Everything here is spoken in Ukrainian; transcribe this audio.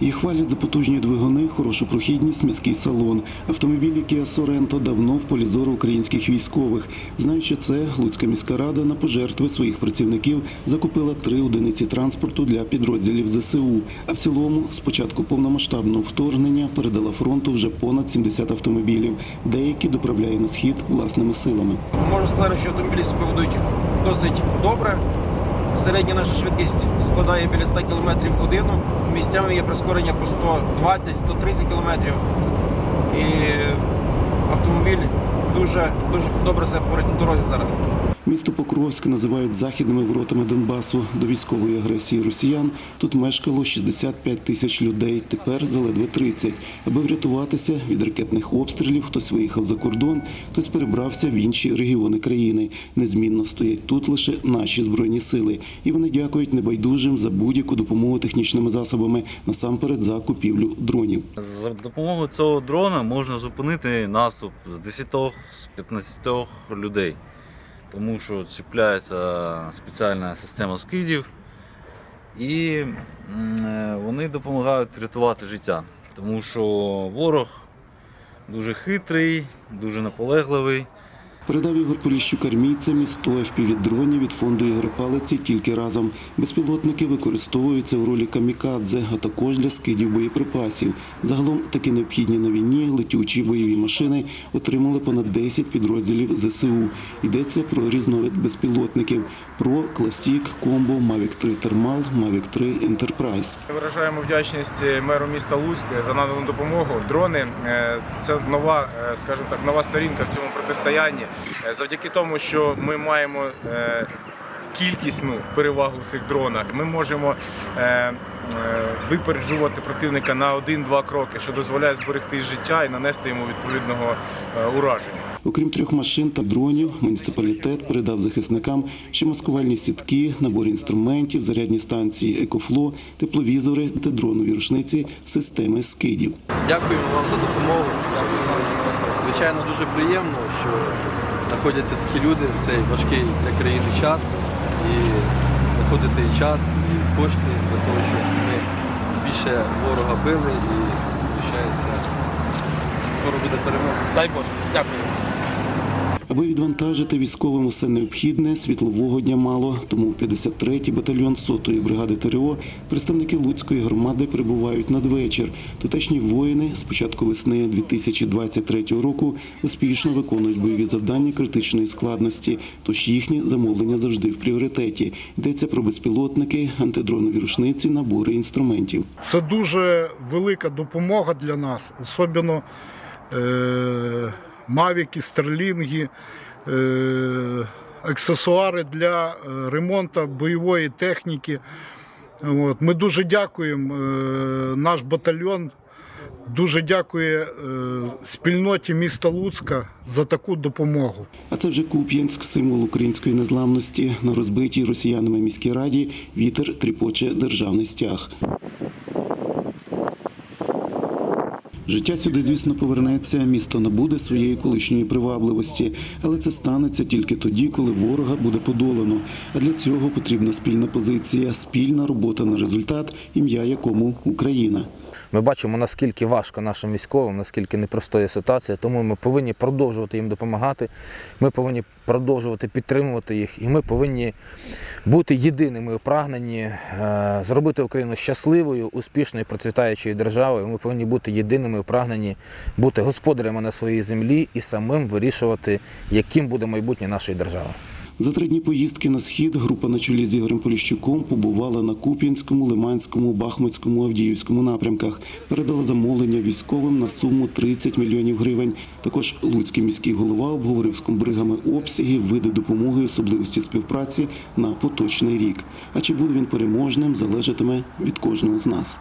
Їх хвалять за потужні двигуни, хорошу прохідність, міський салон. Автомобілі Kia Sorento давно в полі зору українських військових. Знаючи це, Луцька міська рада на пожертви своїх працівників закупила три одиниці транспорту для підрозділів ЗСУ. А в цілому, з початку повномасштабного вторгнення, передала фронту вже понад 70 автомобілів. Деякі доправляє на схід власними силами. Можу сказати, що автомобілі себе ведуть досить добре. Середня наша швидкість складає біля 100 км в годину. Місцями є прискорення по 120-130 км. І автомобіль дуже, дуже добре себе поводить на дорозі зараз. Місто Покровськ називають західними воротами Донбасу. До військової агресії росіян тут мешкало 65 тисяч людей, тепер заледве 30. Аби врятуватися від ракетних обстрілів, хтось виїхав за кордон, хтось перебрався в інші регіони країни. Незмінно стоять тут лише наші збройні сили, і вони дякують небайдужим за будь-яку допомогу технічними засобами, насамперед за купівлю дронів. За допомогою цього дрона можна зупинити наступ з 10 з 15 людей, тому що чіпляється спеціальна система скидів, і е, вони допомагають рятувати життя, тому що ворог дуже хитрий, дуже наполегливий. Передав Ігор Поліщук армійцям і 100 FPV-дронів від фонду Ігор Палиці тільки разом. Безпілотники використовуються у ролі камікадзе, а також для скидів боєприпасів. Загалом такі необхідні на війні летючі бойові машини отримали понад 10 підрозділів ЗСУ. Йдеться про різновид безпілотників – про Класік, Комбо, Mavic 3 Термал, Mavic 3 Enterprise. Виражаємо вдячність меру міста Луцьк за надану допомогу. Дрони е, це нова, е, скажімо так, нова сторінка в цьому протистоянні. Е, Завдяки тому, що ми маємо е, кількісну перевагу в цих дронах, ми можемо е, випереджувати противника на один-два кроки, що дозволяє зберегти життя і нанести йому відповідного ураження. Окрім трьох машин та дронів, муніципалітет передав захисникам ще маскувальні сітки, набор інструментів, зарядні станції «Екофло», тепловізори та дронові рушниці системи скидів. Дякуємо вам за допомогу. Звичайно, дуже приємно, що знаходяться такі люди в цей важкий для країни час і знаходити і час і кошти для того, щоб ми більше ворога били і звичається, скоро буде перемога. Дай Боже, дякую. Аби відвантажити військовим усе необхідне, світлового дня мало. Тому в 53-й батальйон 100-ї бригади ТРО представники Луцької громади прибувають надвечір. Тутешні воїни з початку весни 2023 року успішно виконують бойові завдання критичної складності, тож їхні замовлення завжди в пріоритеті. Йдеться про безпілотники, антидронові рушниці, набори інструментів. Це дуже велика допомога для нас, особливо е, мавіки, стерлінги, е, аксесуари для е, ремонту бойової техніки. От. Ми дуже дякуємо е, наш батальйон. Дуже дякує спільноті міста Луцька за таку допомогу. А це вже Куп'янськ, символ української незламності. На розбитій росіянами міській раді вітер тріпоче державний стяг. Життя сюди, звісно, повернеться. Місто набуде своєї колишньої привабливості, але це станеться тільки тоді, коли ворога буде подолано. А для цього потрібна спільна позиція, спільна робота на результат, ім'я якому Україна. Ми бачимо, наскільки важко нашим військовим, наскільки непростою ситуація, тому ми повинні продовжувати їм допомагати. Ми повинні продовжувати підтримувати їх, і ми повинні бути єдиними у прагненні е, зробити Україну щасливою, успішною, процвітаючою державою. Ми повинні бути єдиними у прагненні бути господарями на своїй землі і самим вирішувати, яким буде майбутнє нашої держави. За три дні поїздки на схід група на чолі з Ігорем Поліщуком побувала на Куп'янському, Лиманському, Бахмутському, Авдіївському напрямках. Передала замовлення військовим на суму 30 мільйонів гривень. Також Луцький міський голова обговорив з комбригами обсяги, види допомоги, особливості співпраці на поточний рік. А чи буде він переможним, залежатиме від кожного з нас.